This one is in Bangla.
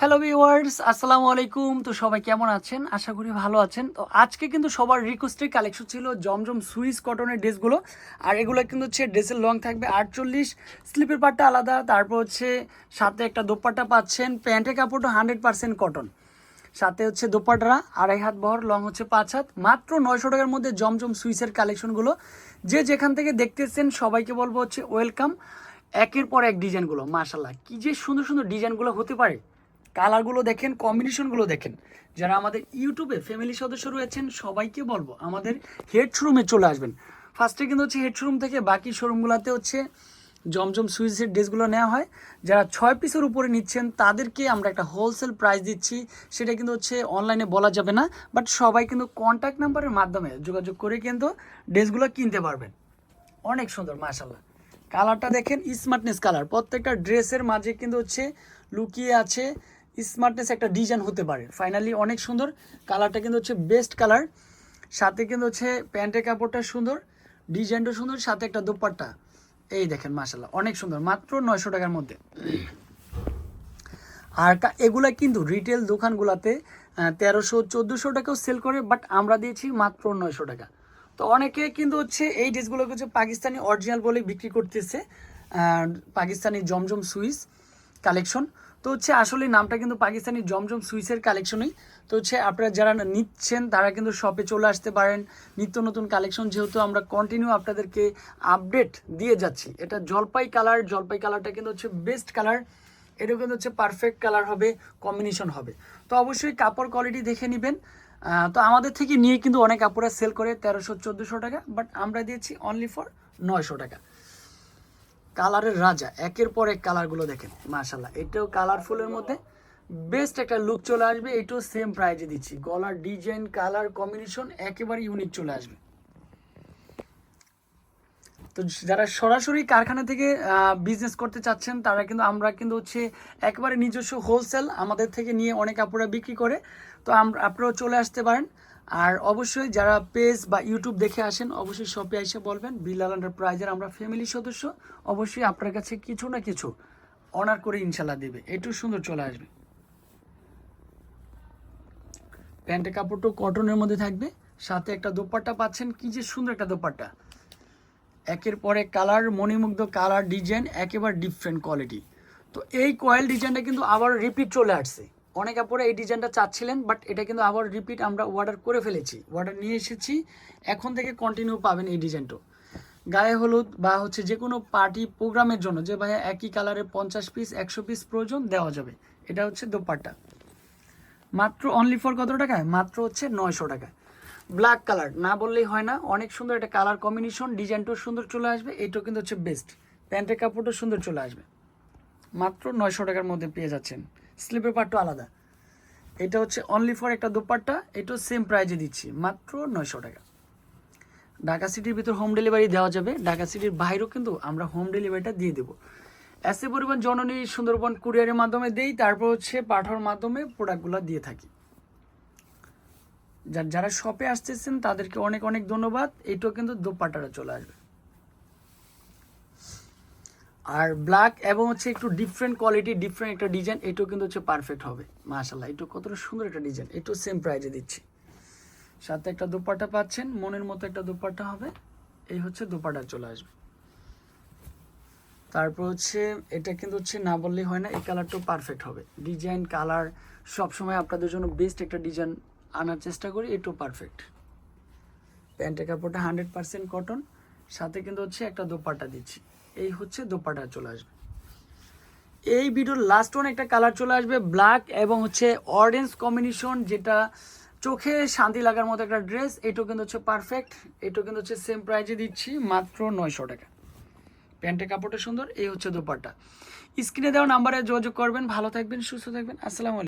হ্যালো ভিউয়ার্স আসসালামু আলাইকুম তো সবাই কেমন আছেন? আশা করি ভালো আছেন। তো আজকে কিন্তু সবার রিকোয়েস্টের কালেকশন ছিল জমজম সুইস কটনের ড্রেসগুলো। আর এগুলো কিন্তু হচ্ছে ড্রেসের লং থাকবে আটচল্লিশ। স্লিপের পাটটা আলাদা। তারপর হচ্ছে সাথে একটা দোপাট্টা পাচ্ছেন। প্যান্টের কাপড়টা হান্ড্রেড পার্সেন্ট কটন সাথে হচ্ছে দোপাট্টা, আড়াই হাত বহর লং হচ্ছে পাঁচ হাত। মাত্র নয়শো টাকার মধ্যে জমজম সুইসের কালেকশনগুলো যে যেখান থেকে দেখতেছেন, সবাইকে বলব হচ্ছে ওয়েলকাম একের পর এক ডিজাইনগুলো মাশাল্লাহ কী যে সুন্দর সুন্দর ডিজাইনগুলো হতে পারে। কালারগুলো দেখেন কম্বিনেশনগুলো দেখেন। যারা আমাদের ইউটিউবে ফ্যামিলি সদস্য রয়েছেন, সবাইকে বলব, আমাদের হেড শোরুমে চলে আসবেন। ফার্স্টে কিন্তু হচ্ছে হেড শোরুম থেকে বাকি শোরুমগুলোতে হচ্ছে জমজম সুইচের ড্রেসগুলো নেওয়া হয়। যারা ছয় পিসের উপরে নিচ্ছেন, তাদেরকে আমরা একটা হোলসেল প্রাইস দিচ্ছি। সেটা কিন্তু হচ্ছে অনলাইনে বলা যাবে না বাট সবাই কিন্তু কন্ট্যাক্ট নাম্বারের মাধ্যমে যোগাযোগ করে কিন্তু ড্রেসগুলো কিনতে পারবেন। অনেক সুন্দর মাশাল্লাহ কালারটা দেখেন স্মার্টনেস কালার প্রত্যেকটা ড্রেসের মাঝে কিন্তু হচ্ছে লুকিয়ে আছে স্মার্টনেস একটা ডিজাইন হতে পারে। ফাইনালি অনেক সুন্দর। কালারটা কিন্তু হচ্ছে বেস্ট কালার সাথে কিন্তু হচ্ছে প্যান্টের কাপড়টা সুন্দর ডিজাইনটা সুন্দর, সাথে একটা দোপাট্টা। এই দেখেন মাশাল্লাহ অনেক সুন্দর, মাত্র নয়শো টাকার মধ্যে। আর এগুলা কিন্তু রিটেল দোকানগুলোতে তেরোশো, চোদ্দোশো টাকাও সেল করে বাট আমরা দিয়েছি মাত্র নয়শো টাকা। তো অনেকে কিন্তু হচ্ছে এই ড্রেসগুলোকে হচ্ছে পাকিস্তানি অরিজিনাল বলে বিক্রি করতেছে পাকিস্তানি জমজম সুইস কালেকশন। তো হচ্ছে আসলে নামটা কিন্তু পাকিস্তানি জমজম সুইসের কালেকশনই। তো হচ্ছে আপনারা যারা নিচ্ছেন, তারা কিন্তু শপে চলে আসতে পারেন। নিত্য নতুন কালেকশন যেহেতু আমরা কন্টিনিউ আপনাদেরকে আপডেট দিয়ে যাচ্ছি। এটা জলপাই কালার জলপাই কালারটা কিন্তু হচ্ছে বেস্ট কালার এটা কিন্তু হচ্ছে পারফেক্ট কালার হবে কম্বিনেশন হবে। তো অবশ্যই কাপড় কোয়ালিটি দেখে নেবেন। তো আমাদের থেকে নিয়ে কিন্তু অনেক কাপড়রা সেল করে তেরোশো, চোদ্দোশো টাকা বাট আমরা দিয়েছি অনলি ফর নয়শো টাকা। কালারের রাজা, একের পর এক কালারগুলো দেখেন মাশাল্লাহ এটাও কালারফুলের মধ্যে। বেস্ট একটা লুক চলে আসবে, এটাও সেম প্রাইজে দিচ্ছি। গলার ডিজাইন, কালার কম্বিনেশন একেবারে ইউনিক চলে আসবে। তো যারা সরাসরি কারখানা থেকে বিজনেস করতে চাচ্ছেন, তারা কিন্তু, আমরা কিন্তু হচ্ছে একেবারে নিজস্ব হোলসেল আমাদের থেকে নিয়ে অনেক কাপড়া বিক্রি করে। তো আপনারাও চলে আসতে পারেন। আর অবশ্যই যারা পেজ বা ইউটিউব দেখে আসেন, অবশ্যই শপে এসে বলবেন বিলাল এন্টারপ্রাইজের আমরা ফ্যামিলি সদস্য। অবশ্যই আপনার কাছে কিছু না কিছু অনার করে ইনশাল্লাহ দেবে। একটু সুন্দর চলে আসবে। প্যান্টের কাপড়টাও কটনের মধ্যে থাকবে। সাথে একটা দোপাট্টা পাচ্ছেন। কি যে সুন্দর একটা দোপাট্টা। একের পরে কালার মণিমুগ্ধ কালার ডিজাইন একেবারে ডিফারেন্ট কোয়ালিটি তো এই কয়েল ডিজাইনটা কিন্তু আবার রিপিট চলে আসছে। অনেক কাপড়ে এই ডিজাইনটা চাচ্ছিলেন বাট এটা কিন্তু আবার রিপিট আমরা অর্ডার করে ফেলেছি। অর্ডার নিয়ে এসেছি, এখন থেকে কন্টিনিউ পাবেন এই ডিজাইনটা। গায়ে হলুদ বা হচ্ছে যে কোনো পার্টি প্রোগ্রামের জন্য, যে ভাইয়া একই কালারে পঞ্চাশ পিস একশো পিস প্রয়োজন, দেওয়া যাবে। এটা হচ্ছে দোপাট্টা। মাত্র অনলি ফর কত টাকায়? মাত্র হচ্ছে নয়শো টাকা ব্ল্যাক কালার না বললেই হয় না, অনেক সুন্দর একটা কালার কম্বিনেশন ডিজাইনটাও সুন্দর চলে আসবে এইটাও কিন্তু হচ্ছে বেস্ট প্যান্টের কাপড়টাও সুন্দর চলে আসবে। মাত্র নয়শো টাকার মধ্যে পেয়ে যাচ্ছেন। স্লিপের পাটটা আলাদা। এটা হচ্ছে অনলি ফর একটা দোপাট্টা, এটাও সেম প্রাইজে দিচ্ছি, মাত্র নয়শো টাকা। ঢাকা সিটির ভিতর হোম ডেলিভারি দেওয়া যাবে, ঢাকা সিটির বাইরেও কিন্তু আমরা হোম ডেলিভারিটা দিয়ে দেবো। এসে পরিমাণ জননী সুন্দরবন কুরিয়ারের মাধ্যমে দেই, তারপর হচ্ছে পাঠার মাধ্যমে প্রোডাক্টগুলো দিয়ে থাকি। যার যারা শপে আসতেছেন, তাদেরকে অনেক অনেক ধন্যবাদ, এটাও কিন্তু দোপাট্টাটা চলে আসবে। আর ব্ল্যাক এবং হচ্ছে একটু ডিফারেন্ট কোয়ালিটি ডিফারেন্ট একটা ডিজাইন এটাও কিন্তু হচ্ছে পারফেক্ট হবে। মাশাল্লাহ এটাও কতটা সুন্দর একটা ডিজাইন এটাও সেম প্রাইজে দিচ্ছি। সাথে একটা দোপাট্টা পাচ্ছেন, মনের মতো একটা দোপাট্টা হবে। এই হচ্ছে দোপাট্টা চলে আসবে। তারপর হচ্ছে, এটা কিন্তু হচ্ছে না বললেই হয় না, এই কালারটাও পারফেক্ট হবে। ডিজাইন কালার সবসময় আপনাদের জন্য বেস্ট একটা ডিজাইন আনার চেষ্টা করি, এটাও পারফেক্ট প্যান্টের কাপড়টা হান্ড্রেড পার্সেন্ট কটন সাথে কিন্তু হচ্ছে একটা দোপাট্টা দিচ্ছি। এই হচ্ছে দোপাটা চলে আসবে। এই ভিডিওর লাস্ট ওয়ান একটা কালার চলে আসবে ব্ল্যাক এবং হচ্ছে অরেঞ্জ কম্বিনেশন যেটা চোখে শান্তি লাগার মতো একটা ড্রেস এটাও কিন্তু হচ্ছে পারফেক্ট এটাও কিন্তু হচ্ছে সেম প্রাইজে দিচ্ছি, মাত্র নয়শো টাকা। প্যান্টের কাপড়টা সুন্দর, এই হচ্ছে দোপাট্টা স্ক্রিনে দেওয়া নাম্বারে যোগাযোগ করবেন, ভালো থাকবেন, সুস্থ থাকবেন, আসসালামু